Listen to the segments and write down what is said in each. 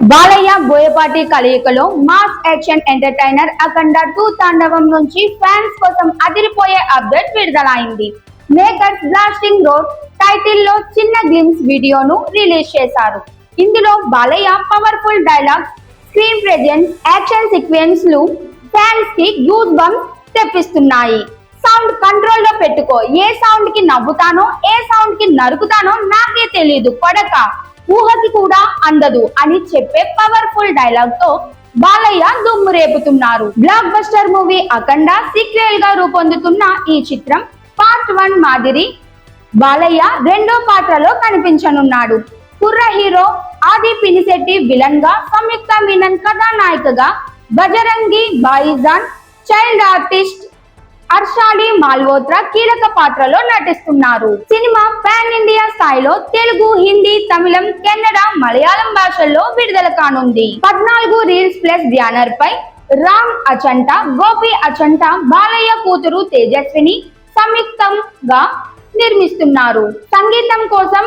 బాలయ్య బోయపాటి కలయికలో mass action entertainer Akhanda two Thandavam నుంచి fans కోసం అదిరిపోయే అప్డేట్ విడుదలైంది. మేకర్స్ బ్లాస్టింగ్ రోడ్ టైటిల్లో చిన్న గ్లిమ్స్ వీడియోను రిలీజ్ చేశారు. ఇందులో Balayya powerful dialogues screen presence action సీక్వెన్స్లు ఫ్యాన్స్కి యూజ్ బంప్స్ తెప్పిస్తున్నాయి. సౌండ్ కంట్రోల్లో పెట్టుకో ఏ సౌండ్కి నవ్వుతానో ఏ సౌండ్కి నరుకుతానో నాకే తెలియదు కొడక ఊహకి కూడా అందదు అని చెప్పే పవర్ఫుల్ డైలాగ్తో బాలయ్య దుమ్ము రేపుతున్నారు. బ్లాక్ బస్టర్ మూవీ అఖండ సీక్వెల్గా రూపొందుతున్న ఈ చిత్రం పార్ట్ వన్ మాదిరి బాలయ్య రెండో పాత్రలో కనిపించనున్నాడు. కుర్ర హీరో ఆది పినిశెట్టి విలన్గా సంయుక్త మీనన్ కథానాయికగా బజరంగి బాయిజాన్ చైల్డ్ ఆర్టిస్ట్ హర్షాలి మాల్హోత్రా కీలక పాత్రలో నటిస్తున్నారు. సినిమా పాన్ ఇండియా స్థాయిలో తెలుగు హిందీ తమిళం కన్నడ మలయాళం భాషల్లో విడుదల కానుంది. పద్నాలుగు రీల్స్ ప్లస్ బ్యానర్ పై రామ్ అచంట గోపి అచంట బాలయ్య కూతురు తేజస్విని సంయుక్తంగా నిర్మిస్తున్నారు. సంగీతం కోసం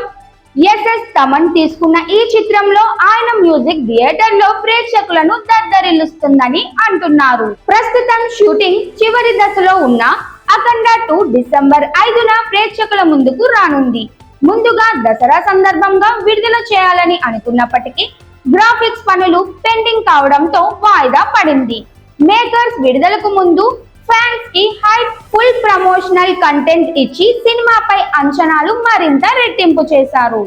ఎస్ఎస్ తమన్ తీసుకున్న ఈ చిత్రంలో ఆయన మ్యూజిక్ థియేటర్లో ప్రేక్షకులను దద్దరిల్లుస్తుందని అంటున్నారు. ప్రస్తుతం షూటింగ్ చివరి దశలో ఉన్న అఖండ టూ డిసెంబర్ ఐదున ప్రేక్షకుల ముందుకు రానుంది. ముందుగా దసరా సందర్భంగా విడుదల చేయాలని అనుకున్నప్పటికీ గ్రాఫిక్స్ పనులు పెండింగ్ కావడంతో వాయిదా పడింది. మేకర్స్ విడుదలకు ముందు ఫ్యాన్స్కి ఎమోషనల్ కంటెంట్ ఇచ్చి సినిమాపై అంచనాలు మరింత రెట్టింపు చేశారు.